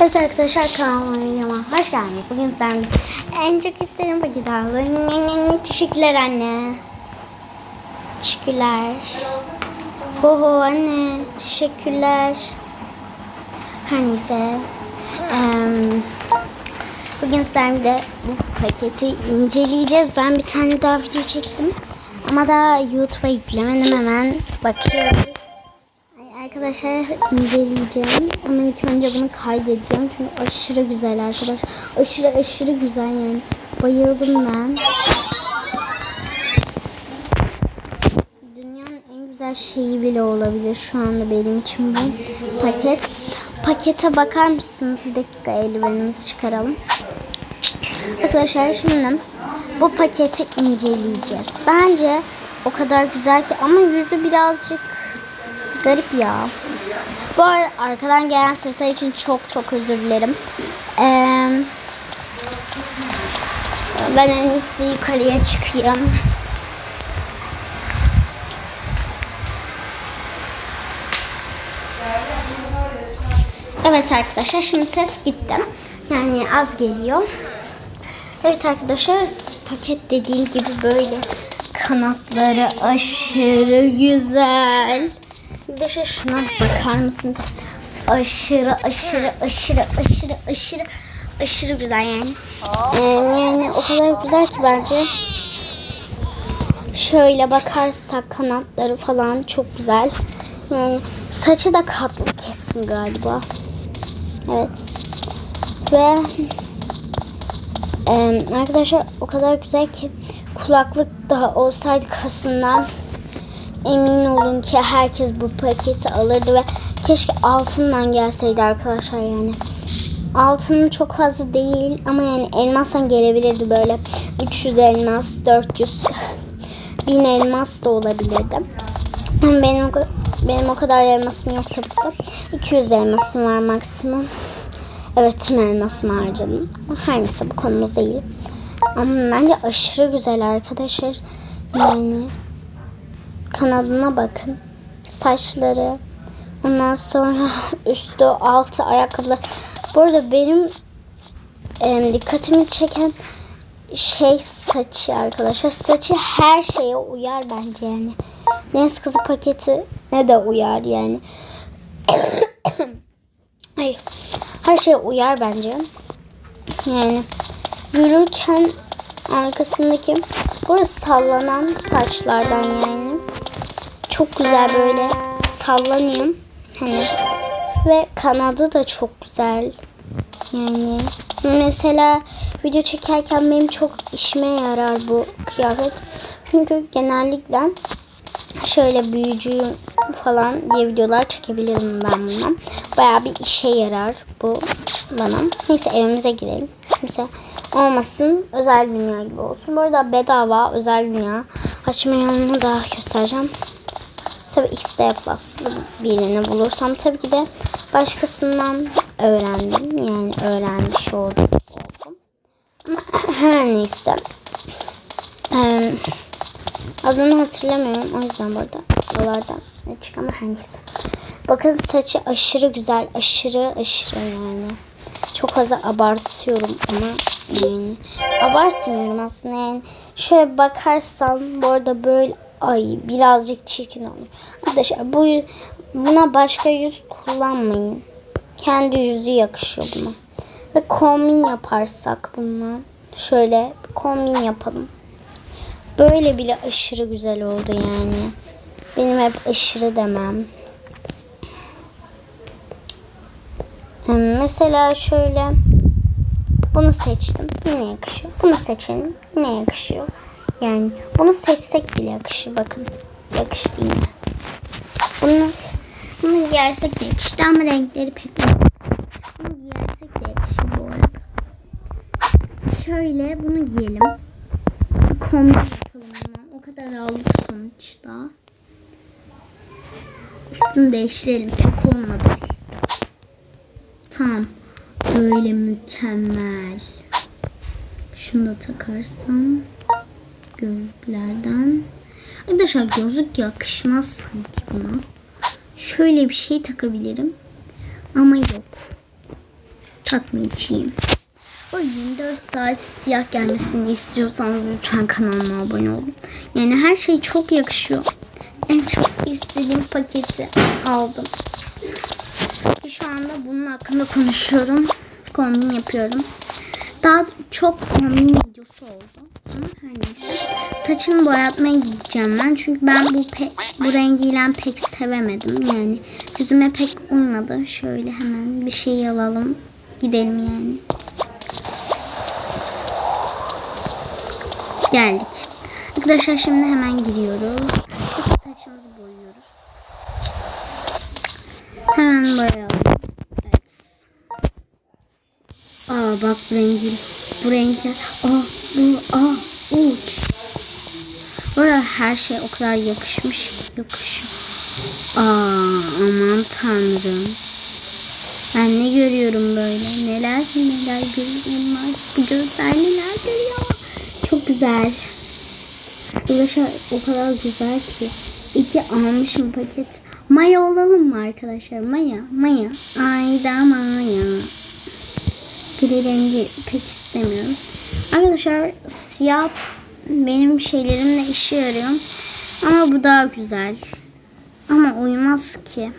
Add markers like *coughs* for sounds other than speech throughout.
Evet arkadaşlar kanalıma hoş geldiniz. Bugün sizden en çok istediğim paket aldım. Teşekkürler anne. Teşekkürler. Ho ho anne. Teşekkürler. Her neyse. Bugün sizden de bu paketi inceleyeceğiz. Ben bir tane daha video çektim. Ama daha YouTube'a yüklemedim hemen. Bakıyoruz. Arkadaşlar inceleyeceğim ama ilk önce bunu kaydedeceğim çünkü aşırı güzel arkadaş. Aşırı aşırı güzel yani. Bayıldım ben. Dünyanın en güzel şeyi bile olabilir şu anda benim için bu paket. Pakete bakar mısınız? Bir dakika eldivenimizi çıkaralım. Arkadaşlar şimdi bu paketi inceleyeceğiz. Bence o kadar güzel ki ama yüzü birazcık garip ya. Bu arada arkadan gelen sesler için çok çok özür dilerim. Ee, ben en iyisi yukarıya çıkayım. Evet arkadaşlar şimdi ses gitti. Yani az geliyor. Evet arkadaşlar paket dediğim gibi böyle kanatları aşırı güzel. Şey şuna bakar mısınız? Aşırı aşırı aşırı aşırı aşırı aşırı güzel yani. Ee, yani o kadar güzel ki bence. Şöyle bakarsak kanatları falan çok güzel. Yani saçı da katlı kesin galiba. Evet. Ve ee, arkadaşlar o kadar güzel ki kulaklık da olsaydı kasından emin olun ki herkes bu paketi alırdı ve keşke altından gelseydi arkadaşlar yani. Altının çok fazla değil ama yani elmasdan gelebilirdi böyle 300 elmas, 400 1000 elmas da olabilirdi. Ama benim benim o kadar elmasım yok tabii ki de. 200 elmasım var maksimum. Evet tüm elmasımı harcadım. Her neyse bu konumuz değil. Ama bence aşırı güzel arkadaşlar. Yani kanadına bakın. Saçları. Ondan sonra *laughs* üstü altı ayakkabılar. Bu arada benim em, dikkatimi çeken şey saçı arkadaşlar. Saçı her şeye uyar bence yani. Deniz kızı paketi ne de uyar yani. *coughs* Ay, her şeye uyar bence. Yani yürürken arkasındaki burası sallanan saçlardan yani. Çok güzel böyle sallanıyor. Hani ve kanadı da çok güzel. Yani mesela video çekerken benim çok işime yarar bu kıyafet. Çünkü genellikle şöyle büyücü falan diye videolar çekebilirim ben bundan. Bayağı bir işe yarar bu bana. Neyse evimize girelim. Kimse olmasın özel dünya gibi olsun. Bu arada bedava özel dünya açma yolunu da göstereceğim. Tabii X'de Plus'lı birini bulursam tabii ki de başkasından öğrendim. Yani öğrenmiş oldum. Ama *laughs* her neyse. Ee, adını hatırlamıyorum. O yüzden burada buralardan ne çık ama neyse. Bakın saçı aşırı güzel. Aşırı aşırı yani. Çok fazla abartıyorum ama yani abartmıyorum aslında yani. Şöyle bakarsan bu arada böyle ay birazcık çirkin oluyor. Arkadaşlar bu buna başka yüz kullanmayın. Kendi yüzü yakışıyor buna. Ve kombin yaparsak bununla şöyle kombin yapalım. Böyle bile aşırı güzel oldu yani. Benim hep aşırı demem. Hmm, Mesela şöyle bunu seçtim. Yine yakışıyor. Bunu seçelim. Yine yakışıyor. Yani bunu seçsek bile yakışıyor. Bakın. Yakıştı yine. Bunu, bunu giyersek de yakıştı ama renkleri pek. Bunu giyersek de yakışıyor bu arada. Şöyle bunu giyelim. Bir kombin yapalım buna. O kadar aldık sonuçta. Üstünü değiştirelim. Pek olmadı. Tamam. Böyle mükemmel. Şunu da takarsam gözlüklerden. Arkadaşlar gözlük yakışmaz sanki buna. Şöyle bir şey takabilirim. Ama yok. Takmayacağım. O 24 saat siyah gelmesini istiyorsanız lütfen kanalıma abone olun. Yani her şey çok yakışıyor. En çok istediğim paketi aldım. Şu anda bunun hakkında konuşuyorum. Kombin yapıyorum. Daha çok kombin videosu oldu. Ama her neyse. Saçını boyatmaya gideceğim ben. Çünkü ben bu pe- bu rengiyle pek sevemedim. Yani yüzüme pek uymadı. Şöyle hemen bir şey alalım. Gidelim yani. Geldik. Arkadaşlar şimdi hemen giriyoruz. Ve saçımızı boyuyoruz. Hemen boyayalım. Bak bu rengi. Bu renkler. Aa bu. Aa uç. Burada her şey o kadar yakışmış. Yakışıyor. Aa aman tanrım. Ben ne görüyorum böyle? Neler neler görüyorum. Bu gözler neler görüyor. Çok güzel. Arkadaşlar o kadar güzel ki. İki almışım paket. Maya olalım mı arkadaşlar? Maya, Maya. Ayda Maya. Gri rengi pek istemiyorum. Arkadaşlar siyah benim şeylerimle işe yarıyor. Ama bu daha güzel. Ama uymaz ki.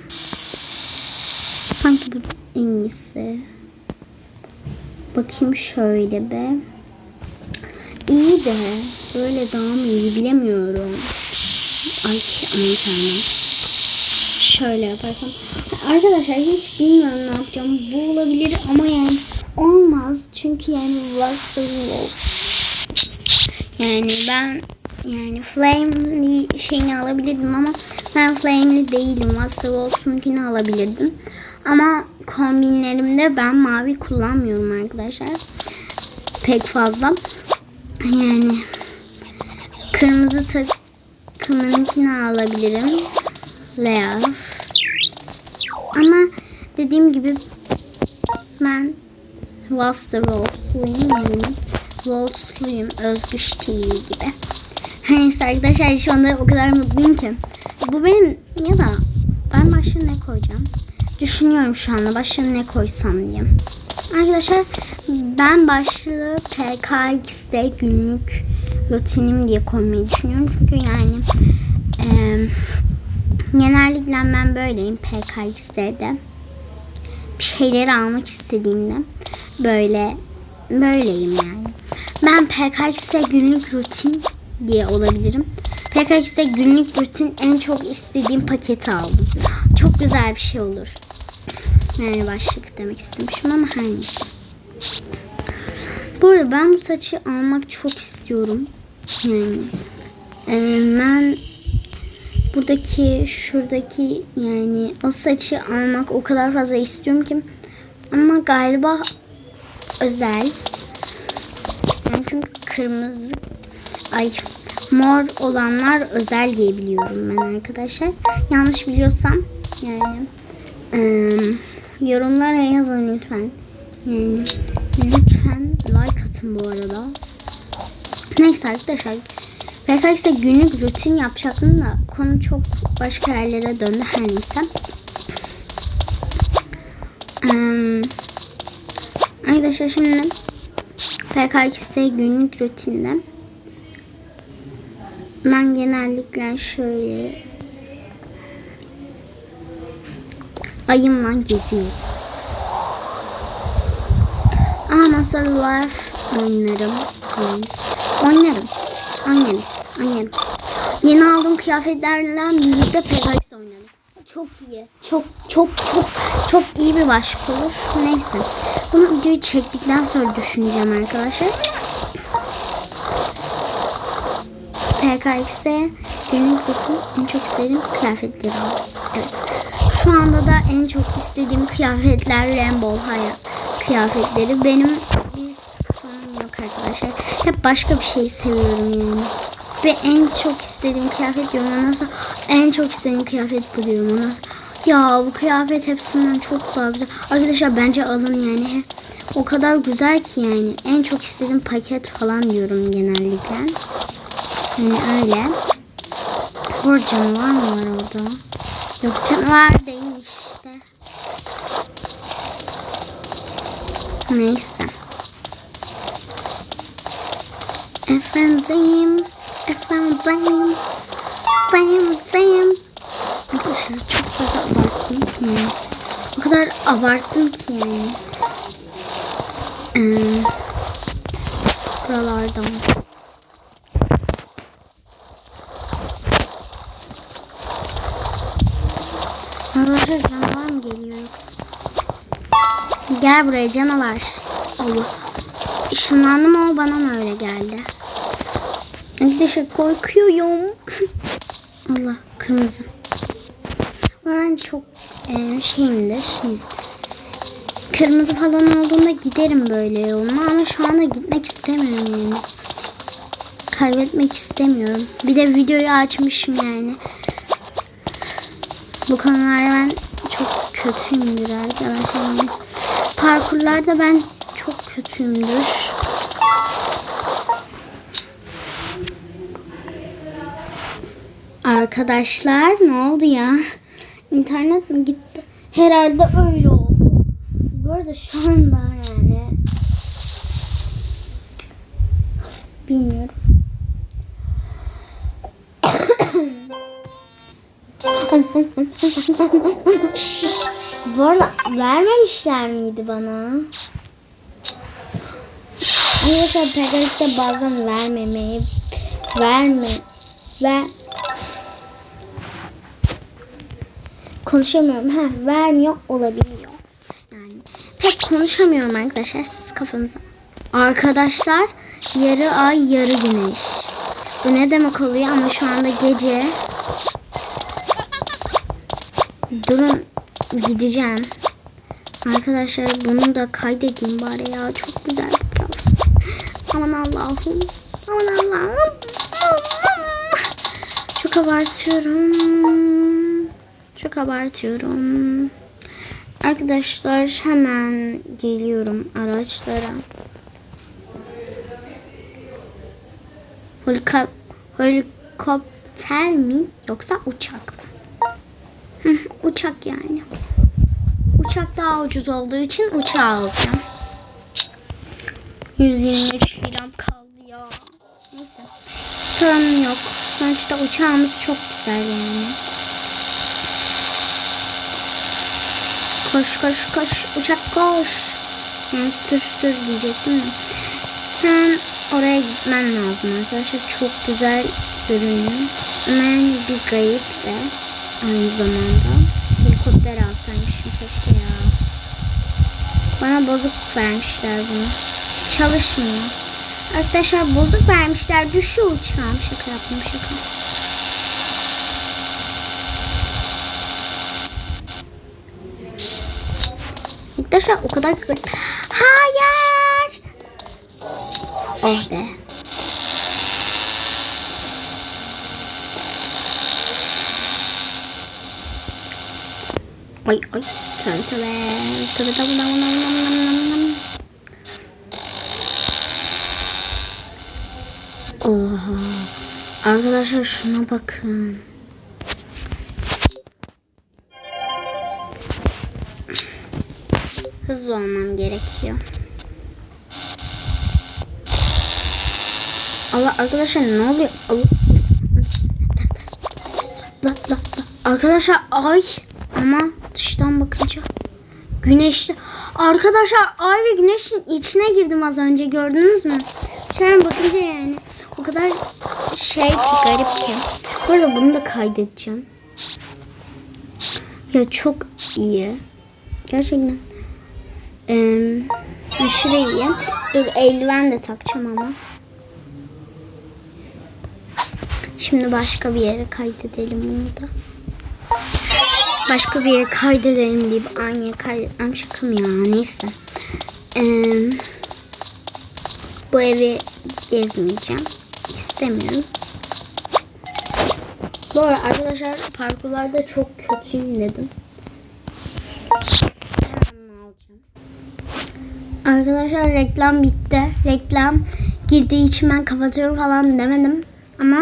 Sanki bu en iyisi. Bakayım şöyle be. İyi de böyle daha mı iyi bilemiyorum. Ay aman tanrım. Şöyle yaparsam. Arkadaşlar hiç bilmiyorum ne yapacağım. Bu olabilir ama yani olmaz. Çünkü yani the rules? Yani ben yani flame'li şeyini alabilirdim ama ben flame'li değilim. What's the rules'unkini alabilirdim. Ama kombinlerimde ben mavi kullanmıyorum arkadaşlar. Pek fazla. Yani kırmızı takımınkini alabilirim. Lea. Ama dediğim gibi ben Master Rolls'luyum yani. Rolls'luyum. Özgüç TV gibi. *laughs* Neyse arkadaşlar şu anda o kadar mutluyum ki. Bu benim ya da ben başına ne koyacağım? Düşünüyorum şu anda başına ne koysam diye. Arkadaşlar ben başlığı PKX'de günlük rutinim diye koymayı düşünüyorum. Çünkü yani e, genellikle ben böyleyim PKX'de bir şeyleri almak istediğimde böyle böyleyim yani. Ben PKX'de günlük rutin diye olabilirim. PKX'de günlük rutin en çok istediğim paketi aldım. Çok güzel bir şey olur. Yani başlık demek istemişim ama her neyse. Bu arada ben bu saçı almak çok istiyorum. Yani e, ben buradaki şuradaki yani o saçı almak o kadar fazla istiyorum ki ama galiba özel. Yani çünkü kırmızı ay mor olanlar özel diye biliyorum ben arkadaşlar. Yanlış biliyorsam yani ıı, yorumlara yazın lütfen. Yani lütfen like atın bu arada. Neyse arkadaşlar. PKX'de günlük rutin yapacaktım da konu çok başka yerlere döndü her neyse. Um, arkadaşlar şimdi PKX'de günlük rutinde ben genellikle şöyle ayımla geziyorum. Ama sonra life oynarım. Oynarım. Oynarım. Oynarım. Yeni aldığım kıyafetlerle birlikte PKX oynadım. Çok iyi. Çok çok çok çok iyi bir başlık olur. Neyse. Bunu videoyu çektikten sonra düşüneceğim arkadaşlar. PKX'e günlük rutin en çok istediğim kıyafetleri aldım. Evet. Şu anda da en çok istediğim kıyafetler Rainbow Hayat kıyafetleri. Benim bir sonum yok arkadaşlar. Hep başka bir şey seviyorum yani. Ve en çok istediğim kıyafet diyorum. Ondan sonra en çok istediğim kıyafet bu diyorum. Ondan sonra ya bu kıyafet hepsinden çok daha güzel. Arkadaşlar bence alın yani. O kadar güzel ki yani. En çok istediğim paket falan diyorum genellikle. Yani öyle. Orada canavar mı var orada? Yok canavar değilmiş işte. Neyse. Efendim. Efendim. Dayım dayım. Arkadaşlar çok fazla abarttım ki yani. O kadar abarttım ki yani. Ee, buralardan. Arkadaşlar canavar mı geliyor yoksa? Gel buraya canavar. Allah. Işınlandım ama bana mı öyle geldi? Arkadaşlar korkuyorum. *laughs* Allah kırmızı. Ben çok e, şeyimdir. Şey. Kırmızı falan olduğunda giderim böyle yoluma ama şu anda gitmek istemiyorum yani. Kaybetmek istemiyorum. Bir de videoyu açmışım yani. Bu konularda ben çok kötüyümdür arkadaşlar. Yani parkurlarda ben çok kötüyümdür. Arkadaşlar ne oldu ya? İnternet mi gitti? Herhalde öyle oldu. Bu arada şu anda yani bilmiyorum. *coughs* Bu arada vermemişler miydi bana? Arkadaşlar Pegasus'ta bazen vermemeyi verme ver konuşamıyorum. Ha, vermiyor olabiliyor. Yani pek konuşamıyorum arkadaşlar. Siz kafanıza. Arkadaşlar yarı ay yarı güneş. Bu ne demek oluyor ama şu anda gece. Durun gideceğim. Arkadaşlar bunu da kaydedeyim bari ya. Çok güzel bir kıyafet. Aman Allah'ım. Aman Allah'ım. Çok abartıyorum. Çok abartıyorum. Arkadaşlar hemen geliyorum araçlara. Helikop helikopter mi yoksa uçak mı? Hı, uçak yani. Uçak daha ucuz olduğu için uçağı alacağım. 123 liram kaldı ya. Neyse. Sorun yok. Sonuçta uçağımız çok güzel yani. Koş koş koş uçak koş. Yani sür sür diyecektim de. Hemen oraya gitmem lazım arkadaşlar. Çok güzel görünüyor. Ben bir kayıp de aynı zamanda. Helikopter alsaymışım keşke ya. Bana bozuk vermişler bunu. Çalışmıyor. Arkadaşlar bozuk vermişler. Düşüyor uçağım. Şaka yaptım şaka. Arkadaşlar o kadar garip. Hayır. Oh be. Ay ay. Tövbe tövbe. Tövbe tövbe tövbe tövbe tövbe. Oha. Arkadaşlar şuna bakın. Hızlı olmam gerekiyor. Allah arkadaşlar ne oluyor? Allah. La, la, la. Arkadaşlar ay ama dıştan bakınca güneşli. Arkadaşlar ay ve güneşin içine girdim az önce gördünüz mü? Dışarı bakınca yani o kadar şey ki garip ki. Bu arada bunu da kaydedeceğim. Ya çok iyi. Gerçekten. Ee, aşırı iyi. Dur eldiven de takacağım ama. Şimdi başka bir yere kaydedelim bunu da. Başka bir yere kaydedelim deyip aynı kaydetmem şaka ya neyse. Ee, bu evi gezmeyeceğim. İstemiyorum. Bu arkadaşlar parkurlarda çok kötüyüm dedim. Hemen bunu alacağım. Arkadaşlar reklam bitti. Reklam girdiği için ben kapatıyorum falan demedim. Ama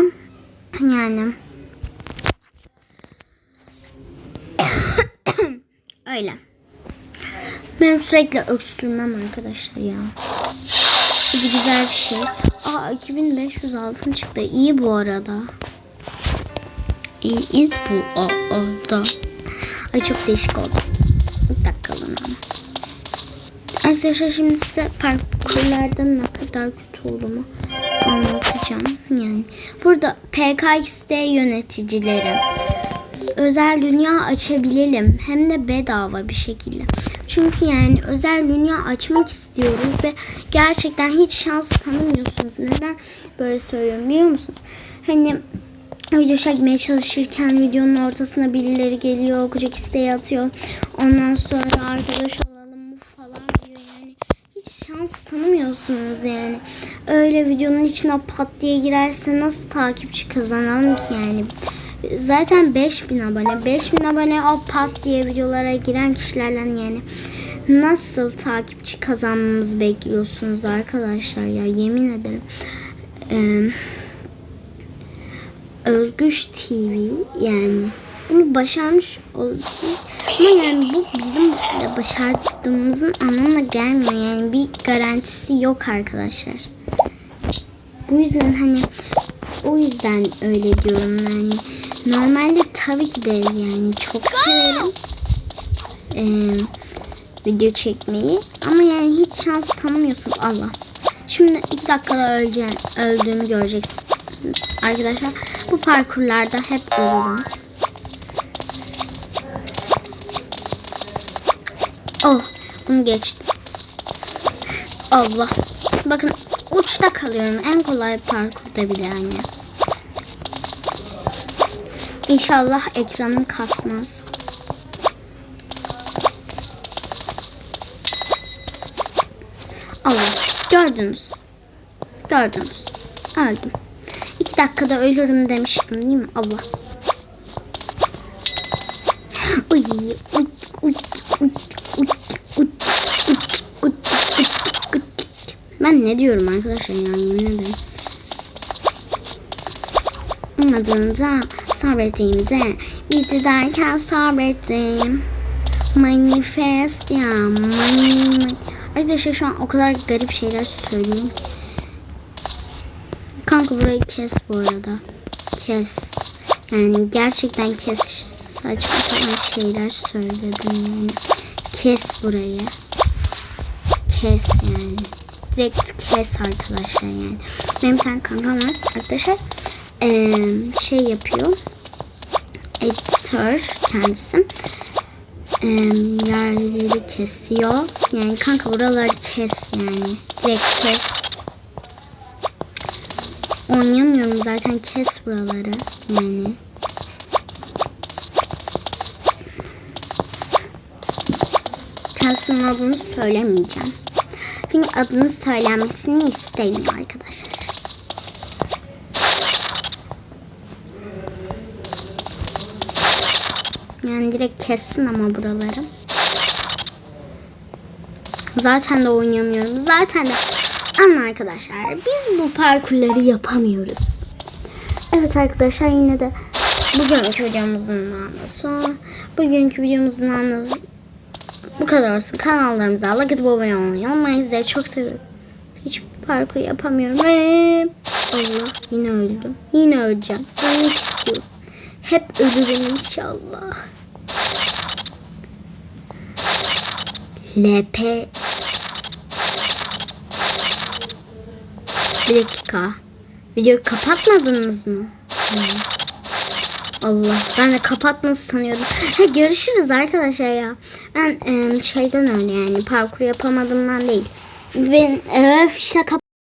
yani *coughs* öyle. Ben sürekli öksürmem arkadaşlar ya. Hadi güzel bir şey. Aa 2500 altın çıktı. İyi bu arada. İyi, iyi bu arada. Ay çok değişik oldu. Bir dakika ama. Arkadaşlar şimdi size parkurlarda ne kadar kötü olduğumu anlatacağım. Yani burada PKXD yöneticileri özel dünya açabilelim hem de bedava bir şekilde. Çünkü yani özel dünya açmak istiyoruz ve gerçekten hiç şans tanımıyorsunuz. Neden böyle söylüyorum biliyor musunuz? Hani video çekmeye çalışırken videonun ortasına birileri geliyor, kucak isteği atıyor. Ondan sonra arkadaş olalım mı falan diyor yani. Hiç şans tanımıyorsunuz yani. Öyle videonun içine pat diye girerse nasıl takipçi kazanalım ki yani. Zaten 5000 abone. 5000 abone o pat diye videolara giren kişilerle yani nasıl takipçi kazanmamızı bekliyorsunuz arkadaşlar ya yemin ederim. Eee Özgüç TV yani bunu başarmış olduk. Ama yani bu bizim de başardığımızın anlamına gelmiyor. Yani bir garantisi yok arkadaşlar. Bu yüzden hani o yüzden öyle diyorum yani. Normalde tabii ki de yani çok severim. Ee, video çekmeyi. Ama yani hiç şans tanımıyorsun. Allah. Şimdi iki dakikada öleceğim, öldüğümü göreceksiniz arkadaşlar. Bu parkurlarda hep ölürüm. Oh bunu geçtim. Allah. Bakın uçta kalıyorum. En kolay parkurda bile yani. İnşallah ekranım kasmaz. Allah. Gördünüz. Gördünüz. Öldüm. İki dakikada ölürüm demiştim değil mi? Allah. Uy, uy, uy, uy, uy, uy, uy, uy. Ben ne diyorum arkadaşlar ya yemin ederim. Ummadığımda sabrettiğimde bitti derken sabrettim. Manifest ya mani, Arkadaşlar şu an o kadar garip şeyler söylüyorum ki. Kanka burayı kes bu arada. Kes. Yani gerçekten kes. Saçma sapan şeyler söyledim yani. Kes burayı. Kes yani. Direkt kes arkadaşlar yani. Benim bir tane kankam var arkadaşlar. Ee, şey yapıyor. Editör kendisi. Ee, yerleri kesiyor. Yani kanka buraları kes yani. Direkt kes. Oynamıyorum zaten kes buraları yani. Kendisinin adını söylemeyeceğim. Çünkü adını söylenmesini istemiyor arkadaşlar. Yani direkt kessin ama buraları. Zaten de oynamıyorum. Zaten de ama arkadaşlar biz bu parkurları yapamıyoruz. Evet arkadaşlar yine de bugünkü videomuzun anlamı Bugünkü videomuzun anlamı bu kadar olsun. Kanallarımıza like atıp abone olmayı unutmayın. Sizleri çok seviyorum. Hiç parkur yapamıyorum. Allah yine öldüm. Yine öleceğim. Ölmek istiyorum. Hep ölürüm inşallah. LP Bir dakika. Videoyu kapatmadınız mı? Hmm. Allah. Ben de kapatması sanıyordum. Ha, görüşürüz arkadaşlar ya. Ben e, şeyden öyle yani parkur yapamadığımdan değil. Ben e, işte kap